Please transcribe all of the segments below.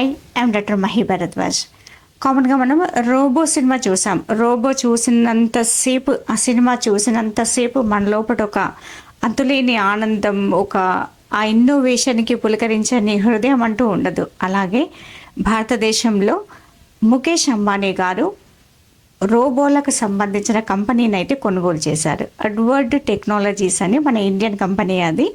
Hi I'm doctor Mahi Bharadwaj కామన్గా మనం Robo సినిమా చూసాం. రోబో చూసినంతసేపు ఆ సినిమా చూసినంతసేపు మన లోపల ఒక అంతులేని ఆనందం ఒక ఆ ఇన్నోవేషన్కి పులకరించని హృదయం అంటూ ఉండదు. అలాగే భారతదేశంలో ముఖేష్ అంబానీ గారు రోబోలకు సంబంధించిన కంపెనీని అయితే కొనుగోలు చేశారు. అడ్వర్డ్ టెక్నాలజీస్ అని మన ఇండియన్ కంపెనీ అది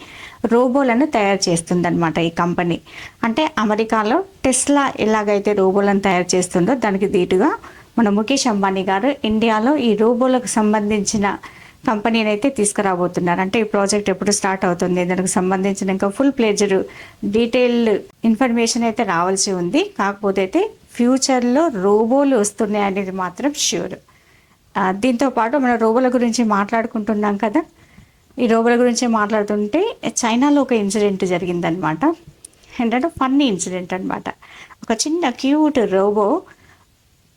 రోబోలను తయారు చేస్తుందన్నమాట ఈ కంపెనీ. అంటే అమెరికాలో టెస్లా ఎలాగైతే రోబోలను తయారు చేస్తుందో దానికి దీటుగా మన ముఖేష్ అంబానీ గారు ఇండియాలో ఈ రోబోలకు సంబంధించిన కంపెనీని అయితే తీసుకురాబోతున్నారు. అంటే ఈ ప్రాజెక్ట్ ఎప్పుడు స్టార్ట్ అవుతుంది దానికి సంబంధించిన ఇంకా ఫుల్ ప్లేజర్ డీటెయిల్డ్ ఇన్ఫర్మేషన్ అయితే రావాల్సి ఉంది. కాకపోతే అయితే ఫ్యూచర్లో రోబోలు వస్తున్నాయి అనేది మాత్రం ష్యూర్. దీంతో పాటు రోబోల గురించి మాట్లాడుకుంటున్నాం కదా. ఈ రోబోల గురించి మాట్లాడుతుంటే చైనాలో ఒక ఇన్సిడెంట్ జరిగిందనమాట ఏంటంటే ఫన్నీ ఇన్సిడెంట్ అనమాట ఒక చిన్న క్యూట్ రోబో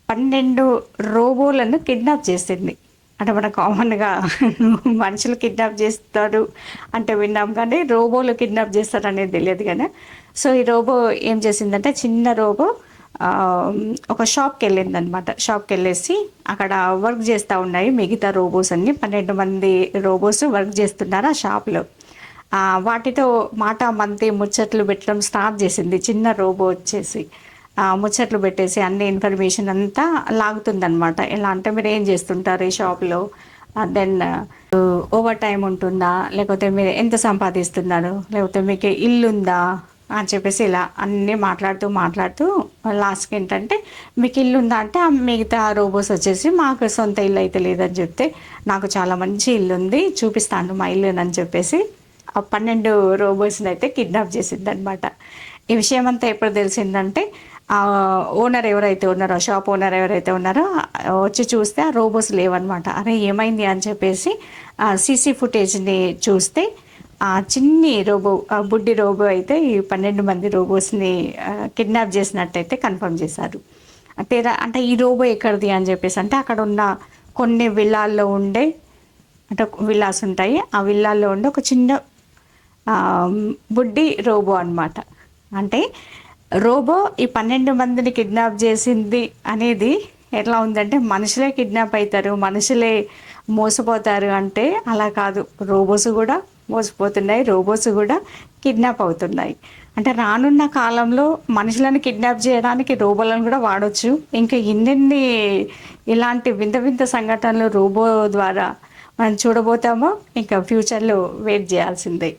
పన్నెండు రోబోలను కిడ్నాప్ చేసింది. అంటే మన కామన్గా మనుషులు కిడ్నాప్ చేస్తారు అంటే విన్నాం కానీ రోబోలు కిడ్నాప్ చేస్తారు అనేది తెలియదు కదా. సో ఈ రోబో ఏం చేసిందంటే చిన్న రోబో ఒక షాప్కి వెళ్ళింది అనమాట షాప్కి వెళ్ళేసి అక్కడ వర్క్ చేస్తూ ఉన్నాయి మిగతా రోబోస్ అన్ని. పన్నెండు మంది రోబోస్ వర్క్ చేస్తున్నారు ఆ షాప్లో. వాటితో మాట మంతి ముచ్చట్లు పెట్టడం స్టార్ట్ చేసింది చిన్న రోబో వచ్చేసి. ముచ్చట్లు పెట్టేసి అన్ని ఇన్ఫర్మేషన్ అంతా లాగుతుందనమాట ఎలా అంటే మీరు ఏం చేస్తుంటారు ఈ షాప్లో దెన్ ఓవర్ టైం ఉంటుందా? లేకపోతే మీరు ఎంత సంపాదిస్తున్నారు? లేకపోతే మీకు ఇల్లు ఉందా అని చెప్పేసి ఇలా అన్నీ మాట్లాడుతూ మాట్లాడుతూ లాస్ట్కి ఏంటంటే మీకు ఇల్లు ఉందా అంటే ఆ మిగతా రోబోస్ వచ్చేసి మాకు సొంత ఇల్లు అయితే లేదని చెప్తే నాకు చాలా మంచి ఇల్లు ఉంది చూపిస్తాను మా ఇల్లు అని చెప్పేసి ఆ పన్నెండు రోబోస్ని అయితే కిడ్నాప్ చేసిందనమాట ఈ విషయం అంతా ఎప్పుడు తెలిసిందంటే ఓనర్ ఎవరైతే ఉన్నారో షాప్ ఓనర్ ఎవరైతే ఉన్నారో వచ్చి చూస్తే ఆ రోబోస్ లేవన్నమాట. అరే ఏమైంది అని చెప్పేసి ఆ సీసీ ఫుటేజ్ని చూస్తే ఆ చిన్ని రోబో బుడ్డి రోబో అయితే ఈ పన్నెండు మంది రోబోస్ని కిడ్నాప్ చేసినట్టయితే కన్ఫర్మ్ చేశారు. అంటే అంటే ఈ రోబో ఎక్కడిది అని చెప్పేసి అంటే అక్కడ ఉన్న కొన్ని విల్లాల్లో ఉండే అంటే విల్లాస్ ఉంటాయి. ఆ విల్లాల్లో ఉండే ఒక చిన్న బుడ్డి రోబో అన్నమాట. అంటే రోబో ఈ పన్నెండు మందిని కిడ్నాప్ చేసింది అనేది ఎట్లా ఉందంటే మనుషులే కిడ్నాప్ అవుతారు మనుషులే మోసపోతారు అంటే అలా కాదు. రోబోస్ కూడా మోసపోతున్నాయి రోబోస్ కూడా కిడ్నాప్ అవుతున్నాయి. అంటే రానున్న కాలంలో మనుషులను కిడ్నాప్ చేయడానికి రోబోలను కూడా వాడవచ్చు ఇంకా ఎన్నెన్ని ఇలాంటి వింత వింత సంఘటనలు రోబో ద్వారా మనం చూడబోతామో ఇంకా ఫ్యూచర్లో వెయిట్ చేయాల్సిందే.